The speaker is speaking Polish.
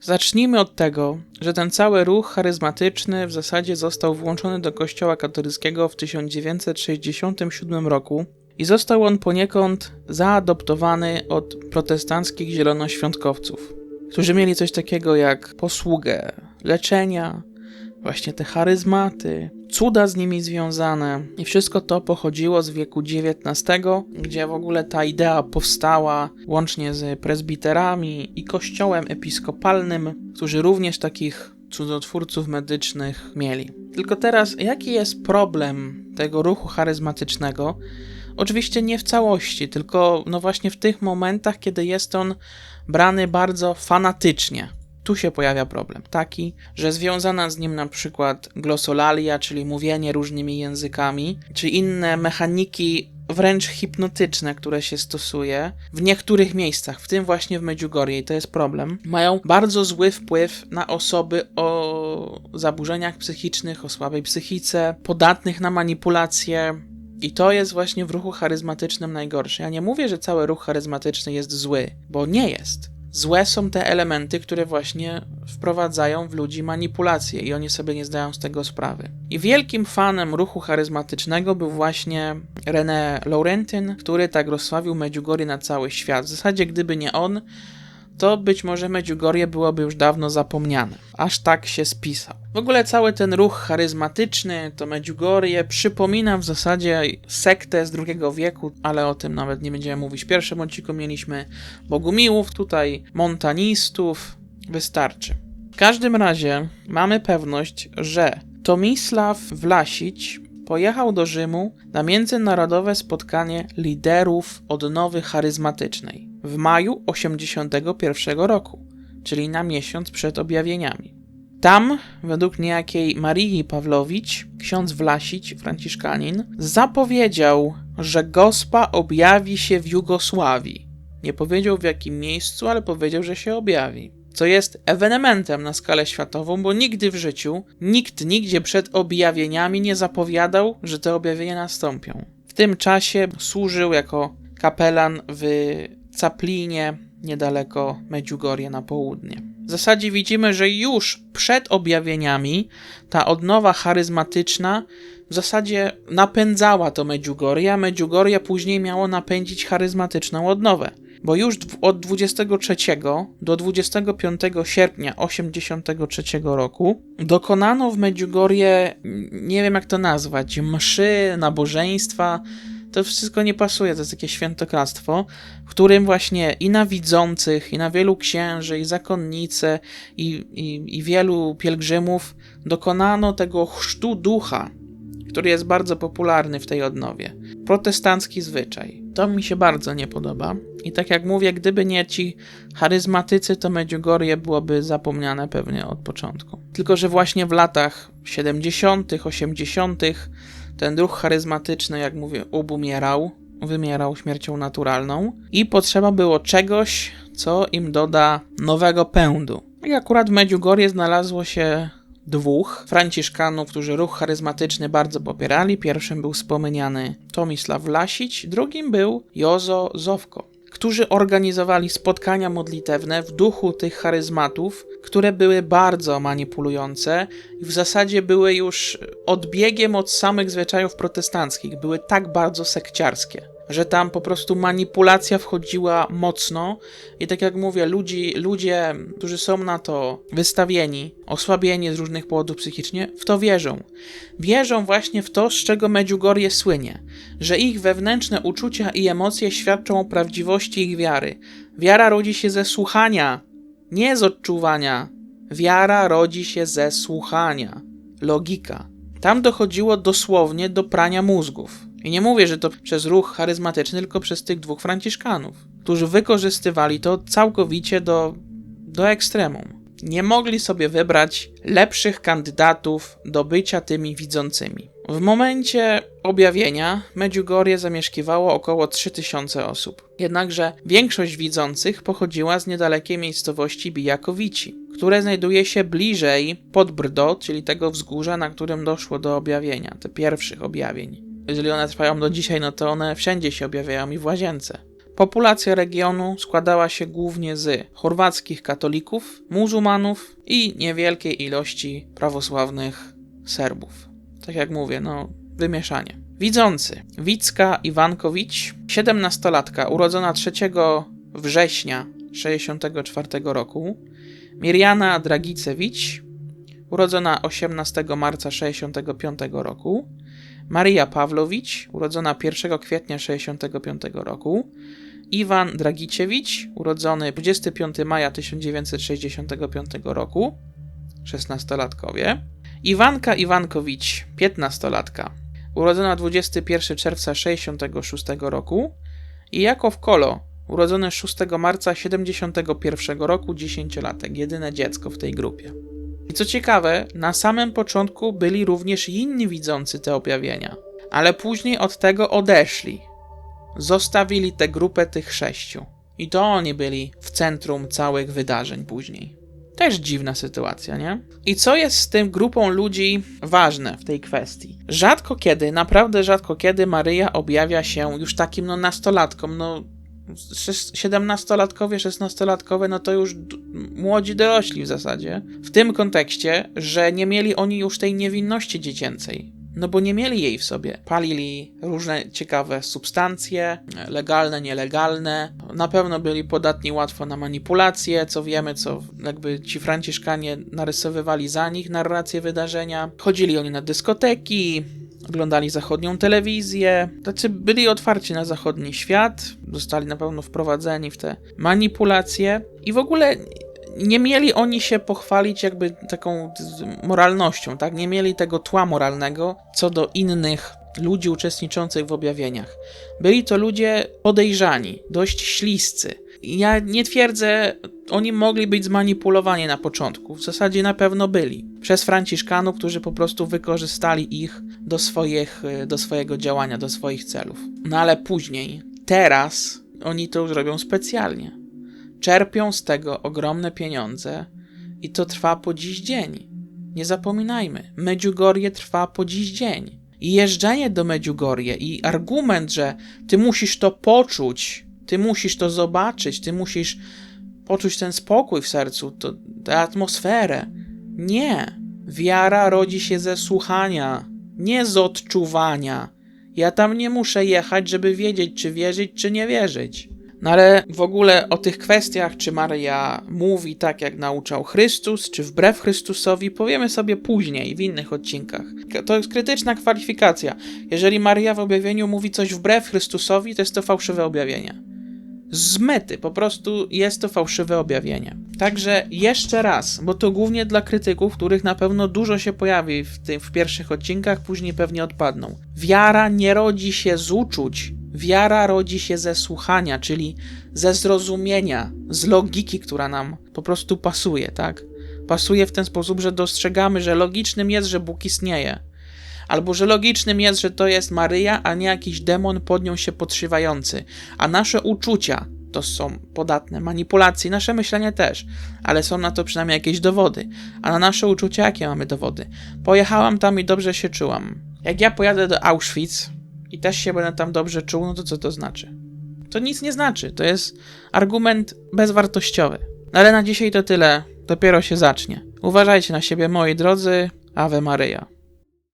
Zacznijmy od tego, że ten cały ruch charyzmatyczny w zasadzie został włączony do Kościoła katolickiego w 1967 roku i został on poniekąd zaadoptowany od protestanckich zielonoświątkowców, którzy mieli coś takiego jak posługę leczenia, właśnie te charyzmaty, cuda z nimi związane. I wszystko to pochodziło z wieku XIX, gdzie w ogóle ta idea powstała łącznie z prezbiterami i kościołem episkopalnym, którzy również takich cudotwórców medycznych mieli. Tylko teraz, jaki jest problem tego ruchu charyzmatycznego? Oczywiście nie w całości, tylko no właśnie w tych momentach, kiedy jest on brany bardzo fanatycznie. Tu się pojawia problem taki, że związana z nim na przykład glosolalia, czyli mówienie różnymi językami, czy inne mechaniki wręcz hipnotyczne, które się stosuje w niektórych miejscach, w tym właśnie w Medjugorje, i to jest problem, mają bardzo zły wpływ na osoby o zaburzeniach psychicznych, o słabej psychice, podatnych na manipulacje. I to jest właśnie w ruchu charyzmatycznym najgorsze. Ja nie mówię, że cały ruch charyzmatyczny jest zły, bo nie jest Złe są te elementy, które właśnie wprowadzają w ludzi manipulacje i oni sobie nie zdają z tego sprawy. I wielkim fanem ruchu charyzmatycznego był właśnie René Laurentin, który tak rozsławił Medjugorje na cały świat. W zasadzie gdyby nie on, to być może Medjugorje byłoby już dawno zapomniane. Aż tak się spisał. W ogóle cały ten ruch charyzmatyczny, to Medjugorje, przypomina w zasadzie sektę z II wieku, ale o tym nawet nie będziemy mówić. W pierwszym odcinku mieliśmy bogumiłów, tutaj montanistów, wystarczy. W każdym razie mamy pewność, że Tomisław Wlasić pojechał do Rzymu na międzynarodowe spotkanie liderów odnowy charyzmatycznej w maju 81 roku, czyli na miesiąc przed objawieniami. Tam, według niejakiej Marii Pawlowicz, ksiądz Wlasić, franciszkanin, zapowiedział, że Gospa objawi się w Jugosławii. Nie powiedział w jakim miejscu, ale powiedział, że się objawi. Co jest ewenementem na skalę światową, bo nigdy w życiu nikt nigdzie przed objawieniami nie zapowiadał, że te objawienia nastąpią. W tym czasie służył jako kapelan w Caplinie, niedaleko Medjugorje na południe. W zasadzie widzimy, że już przed objawieniami ta odnowa charyzmatyczna w zasadzie napędzała to Medjugorje, a Medjugorje później miało napędzić charyzmatyczną odnowę. Bo już od 23 do 25 sierpnia 83 roku dokonano w Medjugorje, nie wiem jak to nazwać, mszy, nabożeństwa, to wszystko nie pasuje, to jest takie świętokradztwo, w którym właśnie i na widzących, i na wielu księży, i zakonnice, i, i, i wielu pielgrzymów dokonano tego chrztu ducha, który jest bardzo popularny w tej odnowie. Protestancki zwyczaj. To mi się bardzo nie podoba. I tak jak mówię, gdyby nie ci charyzmatycy, to Medjugorje byłoby zapomniane pewnie od początku. Tylko, że właśnie w latach 70., 80., ten ruch charyzmatyczny, jak mówię, obumierał, wymierał śmiercią naturalną i potrzeba było czegoś, co im doda nowego pędu. I akurat w Medjugorje znalazło się dwóch franciszkanów, którzy ruch charyzmatyczny bardzo popierali. Pierwszym był wspomniany Tomisław Lasić, drugim był Jozo Zowko którzy organizowali spotkania modlitewne w duchu tych charyzmatów, które były bardzo manipulujące i w zasadzie były już odbiegiem od samych zwyczajów protestanckich, były tak bardzo sekciarskie że tam po prostu manipulacja wchodziła mocno i tak jak mówię, ludzi, ludzie, którzy są na to wystawieni, osłabieni z różnych powodów psychicznie, w to wierzą. Wierzą właśnie w to, z czego Medjugorje słynie, że ich wewnętrzne uczucia i emocje świadczą o prawdziwości ich wiary. Wiara rodzi się ze słuchania, nie z odczuwania. Wiara rodzi się ze słuchania. Logika. Tam dochodziło dosłownie do prania mózgów. I nie mówię, że to przez ruch charyzmatyczny, tylko przez tych dwóch franciszkanów, którzy wykorzystywali to całkowicie do, do ekstremum. Nie mogli sobie wybrać lepszych kandydatów do bycia tymi widzącymi. W momencie objawienia Medjugorje zamieszkiwało około 3000 osób. Jednakże większość widzących pochodziła z niedalekiej miejscowości Bijakowici, które znajduje się bliżej pod Brdo, czyli tego wzgórza, na którym doszło do objawienia, te pierwszych objawień jeżeli one trwają do dzisiaj, no to one wszędzie się objawiają i w łazience. Populacja regionu składała się głównie z chorwackich katolików, muzułmanów i niewielkiej ilości prawosławnych Serbów. Tak jak mówię, no, wymieszanie. Widzący. Wicka Iwankowicz, 17-latka, urodzona 3 września 64 roku. Mirjana Dragicewicz, urodzona 18 marca 65 roku. Maria Pawlowicz, urodzona 1 kwietnia 65 roku. Iwan Dragiciewicz, urodzony 25 maja 1965 roku, 16-latkowie. Iwanka Iwankowicz, 15-latka, urodzona 21 czerwca 66 roku. I Jakow Kolo, urodzony 6 marca 71 roku, 10-latek, jedyne dziecko w tej grupie. I co ciekawe, na samym początku byli również inni widzący te objawienia, ale później od tego odeszli. Zostawili tę grupę tych sześciu. I to oni byli w centrum całych wydarzeń później. Też dziwna sytuacja, nie? I co jest z tym grupą ludzi ważne w tej kwestii? Rzadko kiedy, naprawdę rzadko kiedy Maryja objawia się już takim no nastolatkom, no 17-latkowie, 16-latkowie, no to już młodzi dorośli w zasadzie. W tym kontekście, że nie mieli oni już tej niewinności dziecięcej. No bo nie mieli jej w sobie. Palili różne ciekawe substancje, legalne, nielegalne. Na pewno byli podatni łatwo na manipulacje, co wiemy, co jakby ci franciszkanie narysowywali za nich narrację wydarzenia. Chodzili oni na dyskoteki, oglądali zachodnią telewizję, tacy byli otwarci na zachodni świat, zostali na pewno wprowadzeni w te manipulacje i w ogóle nie mieli oni się pochwalić jakby taką moralnością, tak? Nie mieli tego tła moralnego co do innych ludzi uczestniczących w objawieniach. Byli to ludzie podejrzani, dość śliscy. Ja nie twierdzę, oni mogli być zmanipulowani na początku. W zasadzie na pewno byli. Przez Franciszkanów, którzy po prostu wykorzystali ich do, swoich, do swojego działania, do swoich celów. No ale później, teraz, oni to już robią specjalnie. Czerpią z tego ogromne pieniądze i to trwa po dziś dzień. Nie zapominajmy, Medjugorje trwa po dziś dzień. I jeżdżenie do Medjugorje i argument, że ty musisz to poczuć, ty musisz to zobaczyć, ty musisz poczuć ten spokój w sercu, to, tę atmosferę. Nie. Wiara rodzi się ze słuchania, nie z odczuwania. Ja tam nie muszę jechać, żeby wiedzieć, czy wierzyć, czy nie wierzyć. No ale w ogóle o tych kwestiach, czy Maria mówi tak, jak nauczał Chrystus, czy wbrew Chrystusowi, powiemy sobie później, w innych odcinkach. To jest krytyczna kwalifikacja. Jeżeli Maria w objawieniu mówi coś wbrew Chrystusowi, to jest to fałszywe objawienie. Z mety, po prostu jest to fałszywe objawienie. Także jeszcze raz, bo to głównie dla krytyków, których na pewno dużo się pojawi w, tym, w pierwszych odcinkach, później pewnie odpadną. Wiara nie rodzi się z uczuć, Wiara rodzi się ze słuchania, czyli ze zrozumienia, z logiki, która nam po prostu pasuje, tak? Pasuje w ten sposób, że dostrzegamy, że logicznym jest, że Bóg istnieje. Albo że logicznym jest, że to jest Maryja, a nie jakiś demon pod nią się podszywający. A nasze uczucia to są podatne manipulacje, nasze myślenie też, ale są na to przynajmniej jakieś dowody. A na nasze uczucia jakie mamy dowody? Pojechałam tam i dobrze się czułam. Jak ja pojadę do Auschwitz, i też się będę tam dobrze czuł, no to co to znaczy? To nic nie znaczy, to jest argument bezwartościowy. No ale na dzisiaj to tyle, dopiero się zacznie. Uważajcie na siebie, moi drodzy, Ave Maryja.